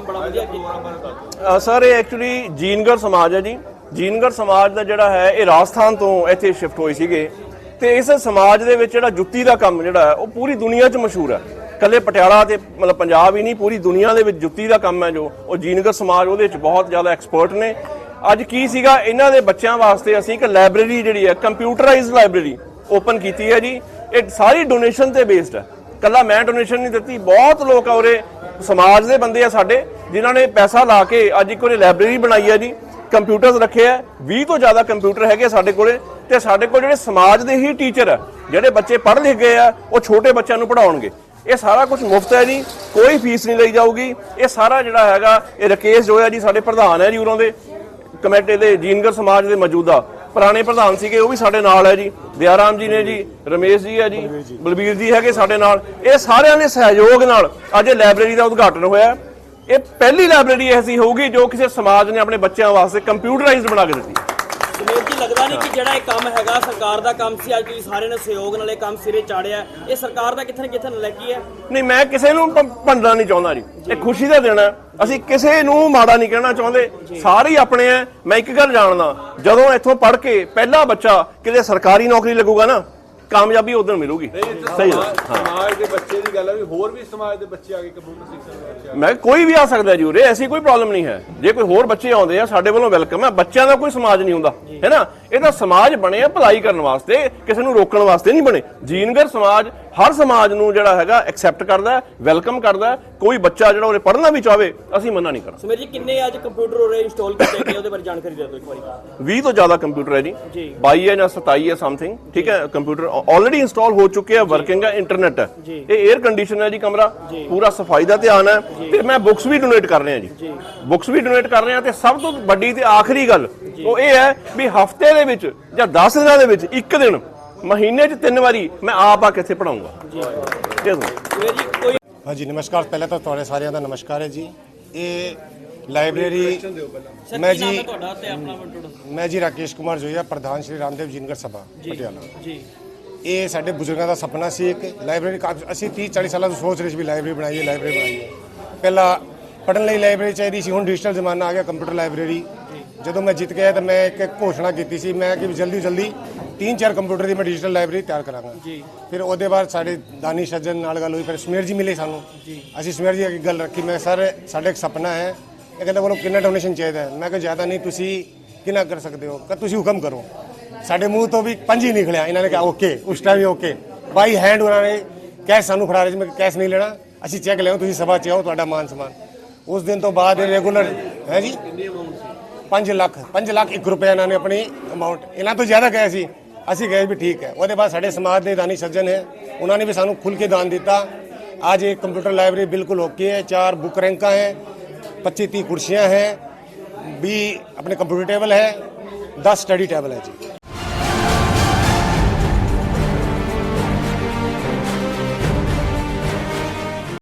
Programme ਬੜਾ ਵਧੀਆ ਕੀਤਾ। ਸਰ ਇਹ ਐਕਚੁਅਲੀ ਜੀਨਗਰ ਸਮਾਜ ਹੈ ਜੀ। ਜੀਨਗਰ ਸਮਾਜ ਦਾ ਜਿਹੜਾ ਹੈ ਇਹ ਰਾਜਸਥਾਨ ਤੋਂ ਇੱਥੇ ਸ਼ਿਫਟ ਹੋਏ ਸੀਗੇ। ਤੇ ਇਸ ਸਮਾਜ ਦੇ ਵਿੱਚ ਜਿਹੜਾ ਜੁੱਤੀ ਦਾ ਕੰਮ ਜਿਹੜਾ ਹੈ ਉਹ ਪੂਰੀ ਦੁਨੀਆ 'ਚ ਮਸ਼ਹੂਰ ਹੈ। ਕੱਲੇ ਪਟਿਆਲਾ ਤੇ ਮਤਲਬ ਪੰਜਾਬ ਹੀ ਨਹੀਂ ਪੂਰੀ ਦੁਨੀਆ ਦੇ ਵਿੱਚ ਜੁੱਤੀ ਦਾ ਕੰਮ ਹੈ ਜੋ। ਉਹ ਜੀਨਗਰ ਸਮਾਜ ਉਹਦੇ ਵਿੱਚ ਬਹੁਤ ਜ਼ਿਆਦਾ ਐਕਸਪਰਟ ਨੇ। ਅੱਜ ਕੀ ਸੀਗਾ ਇਹਨਾਂ ਦੇ ਬੱਚਿਆਂ ਵਾਸਤੇ ਅਸੀਂ ਇੱਕ ਲਾਇਬ੍ਰੇਰੀ ਜਿਹੜੀ ਹੈ ਕੰਪਿਊਟਰਾਈਜ਼ਡ ਲਾਇਬ੍ਰੇਰੀ ਓਪਨ ਕੀਤੀ ਹੈ ਜੀ। ਇਹ ਸਾਰੀ ਡੋਨੇਸ਼ਨ ਤੇ ਬੇਸਡ ਹੈ। ਕੱਲਾ ਮੈਂ ਡੋਨੇਸ਼ਨ ਨਹੀਂ ਦਿੱਤੀ ਬਹੁਤ ਲੋਕ ਆ ਉਰੇ। ਸਮਾਜ ਦੇ ਬੰਦੇ ਆ ਸਾਡੇ, ਜਿਨ੍ਹਾਂ ਨੇ ਪੈਸਾ ਲਾ ਕੇ ਅੱਜ ਇੱਕ ਉਹਨੇ ਲਾਇਬ੍ਰੇਰੀ ਬਣਾਈ ਹੈ ਜੀ, ਕੰਪਿਊਟਰਸ ਰੱਖੇ ਆ 20 ਤੋਂ ਜ਼ਿਆਦਾ ਕੰਪਿਊਟਰ ਹੈਗੇ ਸਾਡੇ ਕੋਲੇ, ਤੇ ਸਾਡੇ ਕੋਲ ਜਿਹੜੇ ਸਮਾਜ ਦੇ ਹੀ ਟੀਚਰ ਆ, ਜਿਹੜੇ ਬੱਚੇ ਪੜ੍ਹ ਲਿਖ ਗਏ ਆ, ਉਹ ਛੋਟੇ ਬੱਚਿਆਂ ਨੂੰ ਪੜ੍ਹਾਉਣਗੇ। ਇਹ ਸਾਰਾ ਕੁਝ ਮੁਫਤ ਹੈ ਜੀ, ਕੋਈ ਫੀਸ ਨਹੀਂ ਲਈ ਜਾਊਗੀ। ਇਹ ਸਾਰਾ ਜਿਹੜਾ ਹੈਗਾ, ਇਹ ਰਕੇਸ਼ ਜੋਇਆ ਜੀ ਸਾਡੇ ਪ੍ਰਧਾਨ ਹੈ ਜੀ ਉਰੋਂ ਦੇ, ਕਮੇਟੀ ਦੇ ਜੀਨਗਰ ਸਮਾਜ ਦੇ ਮੌਜੂਦਾ। ਪੁਰਾਣੇ ਪ੍ਰਧਾਨ ਸੀਗੇ, ਉਹ ਵੀ ਸਾਡੇ ਨਾਲ ਹੈ ਜੀ। ਦਿਆਰਾਮ ਜੀ ਨੇ ਜੀ, ਰਮੇਸ਼ ਜੀ ਹੈ ਜੀ, ਬਲਬੀਰ ਜੀ ਹੈਗੇ ਸਾਡੇ ਨਾਲ। ਇਹ ਸਾਰਿਆਂ ਦੇ ਸਹਿਯੋਗ ਨਾਲ ਅੱਜ ਇਹ ਲਾਇਬ੍ਰੇਰੀ ਦਾ ਉਦਘਾਟਨ ਹੋਇਆ ਇਹ ਪਹਿਲੀ ਲਾਇਬ੍ਰੇਰੀ ਐਸੀ ਹੋਊਗੀ ਜੋ ਕਿਸੇ ਸਮਾਜ ਨੇ ਆਪਣੇ ਬੱਚਿਆਂ ਵਾਸਤੇ ਕੰਪਿਊਟਰਾਈਜ਼ਡ ਬਣਾ ਕੇ ਦਿੱਤੀ। ਨਹੀਂ ਕਿ ਜਿਹੜਾ ਇਹ ਕੰਮ ਹੈਗਾ ਸਰਕਾਰ ਦਾ ਕੰਮ ਸੀ ਅੱਜ ਤੁਸੀਂ ਸਾਰਿਆਂ ਨੇ ਸਹਿਯੋਗ ਨਾਲ ਇਹ ਕੰਮ ਸਿਰੇ ਚਾੜਿਆ ਇਹ ਸਰਕਾਰ ਦਾ ਕਿੱਥੇ ਨਾ ਕਿੱਥੇ ਨਲੈਕੀ ਹੈ। ਨਹੀਂ ਮੈਂ ਕਿਸੇ ਨੂੰ ਭੰਡਣਾ ਨਹੀਂ ਚਾਹੁੰਦਾ ਜੀ। ਇਹ ਖੁਸ਼ੀ ਦਾ ਦਿਨ ਹੈ। ਅਸੀਂ ਕਿਸੇ ਨੂੰ ਮਾੜਾ ਨਹੀਂ ਕਹਿਣਾ ਚਾਹੁੰਦੇ। ਸਾਰੇ ਹੀ ਆਪਣੇ ਆ ਮੈਂ ਇੱਕ ਗੱਲ ਜਾਣਦਾ। ਜਦੋਂ ਇੱਥੋਂ ਪੜ੍ਹ ਕੇ ਪਹਿਲਾ ਬੱਚਾ ਕਿਤੇ ਸਰਕਾਰੀ ਨੌਕਰੀ ਲੱਗੂਗਾ ਨਾ ਕਾਮਯਾਬੀ ਉਦੋਂ ਮਿਲੂਗੀ। ਸਹੀ ਹੈ। ਸਮਾਜ ਦੇ ਬੱਚੇ ਦੀ ਗੱਲ ਹੈ ਵੀ ਹੋਰ ਵੀ ਸਮਾਜ ਦੇ ਬੱਚੇ ਆ ਕੇ ਕੰਪਿਊਟਰ ਸਿੱਖਣ ਮੈਂ ਕੋਈ ਵੀ ਆ ਸਕਦਾ ਜੀ ਉਰੇ ਐਸੀ ਕੋਈ ਪ੍ਰੋਬਲਮ ਨਹੀਂ ਹੈ। ਜੇ ਕੋਈ ਹੋਰ ਬੱਚੇ ਆਉਂਦੇ ਆ ਸਾਡੇ ਵੱਲੋਂ ਵੈਲਕਮ ਹੈ। ਬੱਚਿਆਂ ਦਾ ਕੋਈ ਸਮਾਜ ਨਹੀਂ ਹੁੰਦਾ। ਹੈ ਨਾ? ਇਹ ਤਾਂ ਸਮਾਜ ਬਣੇ ਆ ਭਲਾਈ ਕਰਨ ਵਾਸਤੇ ਕਿਸੇ ਨੂੰ ਰੋਕਣ ਵਾਸਤੇ ਨਹੀਂ ਬਣੇ। ਜੀਨਗਰ ਸਮਾਜ ਹਰ ਸਮਾਜ ਨੂੰ ਜਿਹੜਾ ਹੈਗਾ ਐਕਸੈਪਟ ਕਰਦਾ ਵੈਲਕਮ ਕਰਦਾ ਕੋਈ ਬੱਚਾ ਜਿਹੜਾ ਉਰੇ ਪੜ੍ਹਨਾ ਵੀ ਚਾਹਵੇ ਅਸੀਂ ਮਨਾ ਨਹੀਂ ਕਰਨਾ ਸੁਮੇਰ ਜੀ ਕਿੰਨੇ ਅੱਜ ਕੰਪਿਊਟਰ ਉਰੇ ਇੰਸਟਾਲ ਕੀਤੇ ਗਏ ਉਹਦੇ ਬਾਰੇ ਜਾਣਕਾਰੀ ਦੇ ਦਿਓ ਇੱਕ ਵਾਰੀ। 20 ਤੋਂ ਜ਼ਿਆਦਾ ਕੰਪਿਊਟਰ ਹੈ ਜੀ। ਜੀ। 22 ਹੈ ਜਾਂ 27 ਹੈ ਸਮਥਿੰਗ ਠੀਕ ਹੈ? ਕੰਪਿਊਟਰ ਆਲਰੇਡੀ ਇੰਸਟਾਲ ਹੋ ਚੁੱਕੇ ਆ ਵਰਕਿੰਗ ਹੈ ਇੰਟਰਨੈਟ ਹੈ। ਇਹ 에ਅਰ ਕੰਡੀਸ਼ਨ ਹੈ ਜੀ ਕਮਰਾ ਪੂਰਾ ਸਫ਼ਾਈ ਦਾ ਧਿਆਨ ਹੈ। ਤੇ ਮੈਂ ਬੁੱਕਸ ਵੀ ਡੋਨੇਟ ਕਰ ਰਿਹਾ ਜੀ। ਬੁੱਕਸ ਵੀ ਡੋਨੇਟ ਕਰ ਰਿਹਾ ਤੇ ਸਭ ਤੋਂ ਵੱਡੀ ਤੇ ਆਖਰੀ ਗੱਲ ਉਹ ਇਹ ਹੈ ਵੀ ਹਫ਼ਤੇ ਦੇ ਵਿੱਚ ਜਾਂ 10 ਦਿਨਾਂ ਦੇ ਵਿੱਚ ਇੱਕ ਦਿਨ ਮਹੀਨੇ 'ਚ ਤਿੰਨ ਵਾਰੀ ਮੈਂ ਆਪ ਆ ਕੇ ਇੱਥੇ ਪੜਾਉਂਗਾ ਜੀ ਸੁਮੇਰ ਜੀ ਕੋਈ ਹਾਂਜੀ ਨਮਸਕਾਰ। ਪਹਿਲਾਂ ਤਾਂ ਤੁਹਾਡੇ ਸਾਰਿਆਂ ਦਾ ਨਮਸਕਾਰ ਹੈ ਜੀ। ਇਹ ਲਾਇਬ੍ਰੇਰੀ ਮੈਂ ਜੀ ਮੈਂ ਜੀ ਰਾਕੇਸ਼ ਕੁਮਾਰ ਜੋਈਆ ਪ੍ਰਧਾਨ ਸ਼੍ਰੀ ਰਾਮਦੇਵ ਜਿਨਗਰ ਸਭਾ ਪਟਿਆਲਾ। ਜੀ। ਇਹ ਸਾਡੇ ਬਜ਼ੁਰਗਾਂ ਦਾ ਸੁਪਨਾ ਸੀ ਇੱਕ ਲਾਇਬ੍ਰੇਰੀ ਕਾਫੀ- ਅਸੀਂ 30 40 ਸਾਲਾਂ ਤੋਂ ਸੋਚ ਰਹੇ ਸੀ ਵੀ ਲਾਇਬ੍ਰੇਰੀ ਬਣਾਈਏ ਲਾਇਬ੍ਰੇਰੀ ਬਣਾਈਏ। ਪਹਿਲਾਂ ਪੜਨ ਲਈ ਲਾਇਬ੍ਰੇਰੀ ਚਾਹੀਦੀ ਸੀ ਹੁਣ ਡਿਜੀਟਲ ਜ਼ਮਾਨਾ ਆ ਗਿਆ ਕੰਪਿਊਟਰ ਲਾਇਬ੍ਰੇਰੀ। ਜਦੋਂ ਮੈਂ ਜਿੱਤ ਗਿਆ ਤਾਂ ਮੈਂ ਇੱਕ ਘੋਸ਼ਣਾ ਕੀਤੀ ਸੀ ਮੈਂ ਕਿ ਵੀ ਜਲਦੀ ਜਲਦੀ ਤਿੰਨ ਚਾਰ ਕੰਪਿਊਟਰ ਦੀ ਮੈਂ ਡਿਜੀਟਲ ਲਾਇਬ੍ਰੇਰੀ ਤਿਆਰ ਕਰਾਂਗਾ। ਜੀ। ਫਿਰ ਉਹਦੇ ਬਾਅਦ ਸਾਡੇ ਦਾਨੀ ਸੱਜਣ ਨਾਲ ਗੱਲ ਹੋਈ ਫਿਰ ਸਮੀਰ ਜੀ ਮਿਲੇ ਸਾਨੂੰ। ਅਸੀਂ ਸਮੀਰ ਜੀ ਅੱਗੇ ਗੱਲ ਰੱਖੀ ਮੈਂ ਸਰ ਸਾਡੇ ਇੱਕ ਸੁਪਨਾ ਹੈ। ਇਹ ਕਹਿੰਦਾ ਬੋਲੋ ਕਿੰਨਾ ਡੋਨੇਸ਼ਨ ਚਾਹੀਦਾ ਹੈ? ਮੈਂ ਕਿਹਾ ਜ਼ਿਆਦਾ ਨਹੀਂ ਤੁਸੀਂ ਕਿੰਨਾ ਕਰ ਸਕਦੇ ਹੋ? ਕਿ ਤੁਸੀਂ ਹੁਕਮ ਕਰੋ। ਸਾਡੇ ਮੂੰਹ ਤੋਂ ਵੀ ਪੰਜ ਹੀ ਨਿਕਲਿਆ ਇਹਨਾਂ ਨੇ ਕਿਹਾ ਓਕੇ ਉਸ ਟਾਈਮ ਹੀ ਓਕੇ। ਬਾਈ ਹੈਂਡ ਉਹਨਾਂ ਨੇ ਕੈਸ਼ ਸਾਨੂੰ ਫੜਾ ਰਹੇ ਸੀ ਮੈਂ ਕੈਸ਼ ਨਹੀਂ ਲੈਣਾ ਅਸੀਂ ਚੈੱਕ ਲਿਆਓ ਤੁਸੀਂ ਸਭਾ ਚ ਆਓ ਤੁਹਾਡਾ ਮਾਨ ਸਨਮਾਨ ਉਸ ਦਿਨ ਤੋਂ ਬਾਅਦ ਇਹ ਰੈਗੂਲਰ ਹੈ ਜੀ? 5 ਲੱਖ 5 ਲੱਖ 1 ਰੁਪਏ ਇਹਨਾਂ ਨੇ ਆਪਣੀ ਅਮਾਉਂਟ ਇਹਨਾਂ ਤੋਂ ਜ਼ਿਆਦਾ ਗਏ ਸੀ। ਅਸੀਂ ਗਏ ਵੀ ਠੀਕ ਹੈ। ਉਹਦੇ ਬਾਅਦ ਸਾਡੇ ਸਮਾਜ ਦੇ ਦਾਨੀ ਸੱਜਣ ਹੈ। ਉਹਨਾਂ ਨੇ ਵੀ ਸਾਨੂੰ ਖੁੱਲ ਕੇ ਦਾਨ ਦਿੱਤਾ। ਅੱਜ ਇਹ ਕੰਪਿਊਟਰ ਲਾਇਬ੍ਰੇਰੀ ਬਿਲਕੁਲ ਓਕੇ ਹੈ। ਚਾਰ ਬੁੱਕ ਰੈਂਕਾਂ ਹੈ। 25 30 ਕੁਰਸੀਆਂ ਹੈ। 20 ਆਪਣੇ ਕੰਪਿਊਟਰ ਟੇਬਲ ਹੈ। 10 ਸਟੱਡੀ ਟੇਬਲ ਹੈ ਜੀ।